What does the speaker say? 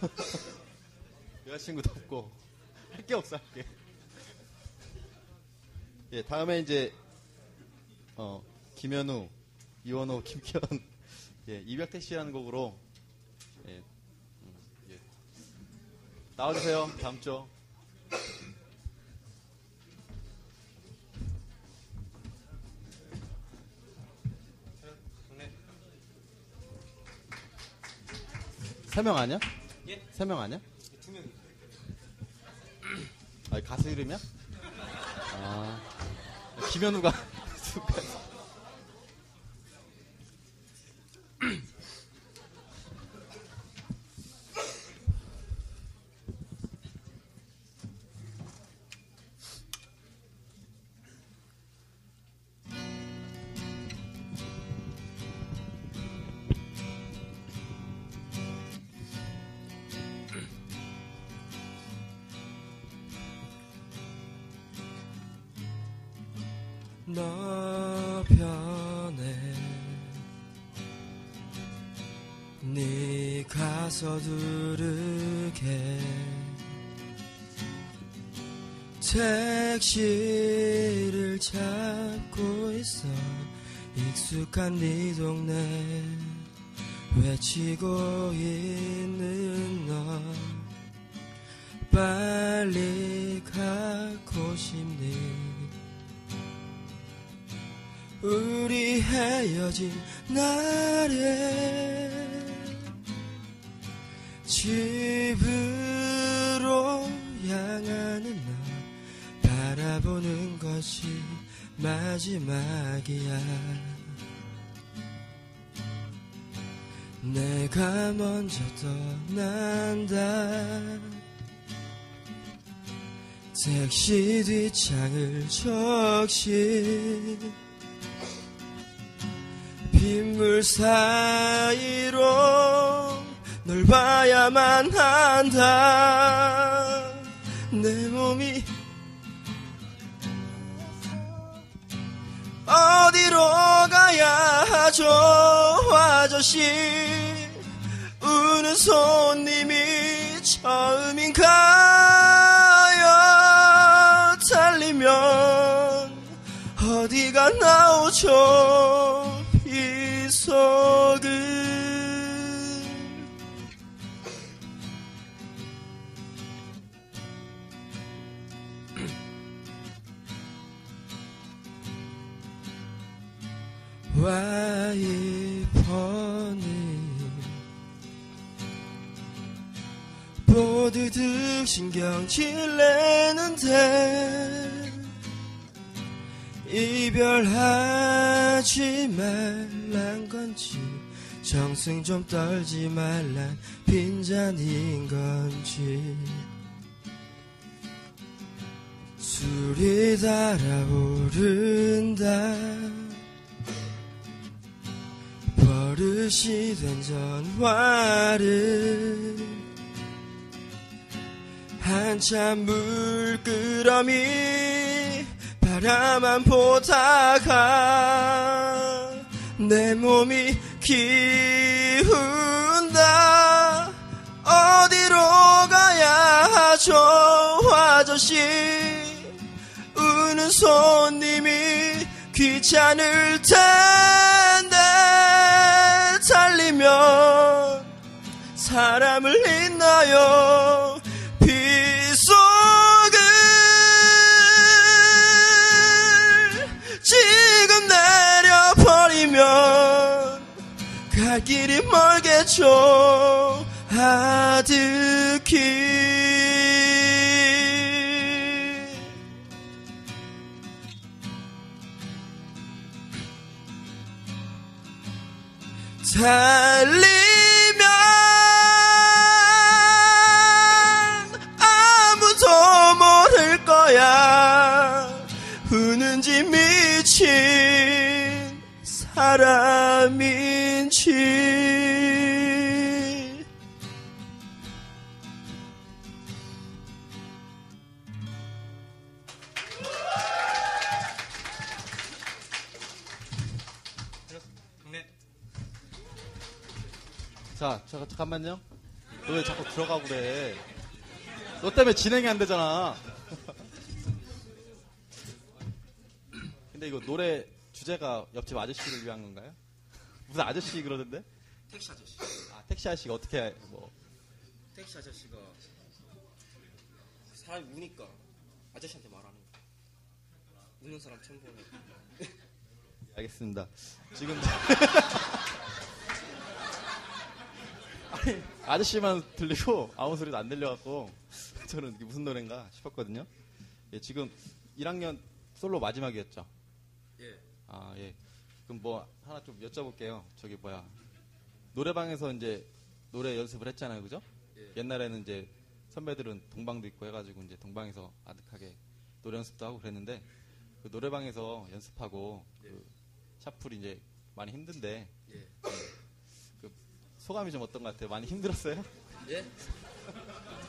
여자친구도 없고 할 게 없어 할 게. 예, 다음에 이제 어 김현우, 이원호, 김현, 예, 이백태 씨라는 곡으로 예, 음, 예. 나와주세요. 다음 주. 세명 아니야? 예? 세명 아니야? 두 명. 아, 가수 이름이야? 아, 김현우가 너 편에 네 가 서두르게. 택시를 잡고 있어. 익숙한 네 동네 외치고 있는 너. 빨리 가고 싶니 우리 헤어진 날에 집으로 향하는 날 바라보는 것이 마지막이야. 내가 먼저 떠난다. 택시 뒷창을 적시 빗물 사이로 널 봐야만 한다. 내 몸이 어디로 가야 하죠? 아저씨 우는 손님이 처음인가요? 달리면 어디가 나오죠 와이퍼니 보드득 신경질 내는데 이별하지 말란 건지 정승 좀 떨지 말란 빈잔인 건지 술이 달아오른다 버릇이 된 전화를 한참 물끄러미 바라만 보다가 내 몸이 기운다. 어디로 가야 하죠? 아저씨 우는 손님이 귀찮을 텐 사람을 잊나요 빗속을 지금 내려버리면 갈 길이 멀겠죠. 아득히. 달리 사람인지 자, 저, 잠깐만요. 너 왜 자꾸 들어가고 그래? 너 때문에 진행이 안 되잖아. 근데 이거 노래 주제가 옆집 아저씨를 위한 건가요? 무슨 아저씨 그러던데? 택시 아저씨. 아, 택시 아저씨가 어떻게, 뭐. 택시 아저씨가 사람이 우니까 아저씨한테 말하는 거. 우는 사람 처음 보네. 알겠습니다. 지금. 아니, 아저씨만 들리고 아무 소리도 안 들려갖고 저는 이게 무슨 노래인가 싶었거든요. 예, 지금 1학년 솔로 마지막이었죠. 예. 아, 예. 그럼 뭐 하나 좀 여쭤볼게요. 저기 뭐야. 노래방에서 이제 노래 연습을 했잖아요. 그죠? 예. 옛날에는 이제 선배들은 동방도 있고 해가지고 이제 동방에서 아득하게 노래 연습도 하고 그랬는데 그 노래방에서 연습하고 예. 그 샤플이 이제 많이 힘든데 예. 소감이 좀 어떤 것 같아요? 많이 힘들었어요? 예? 네.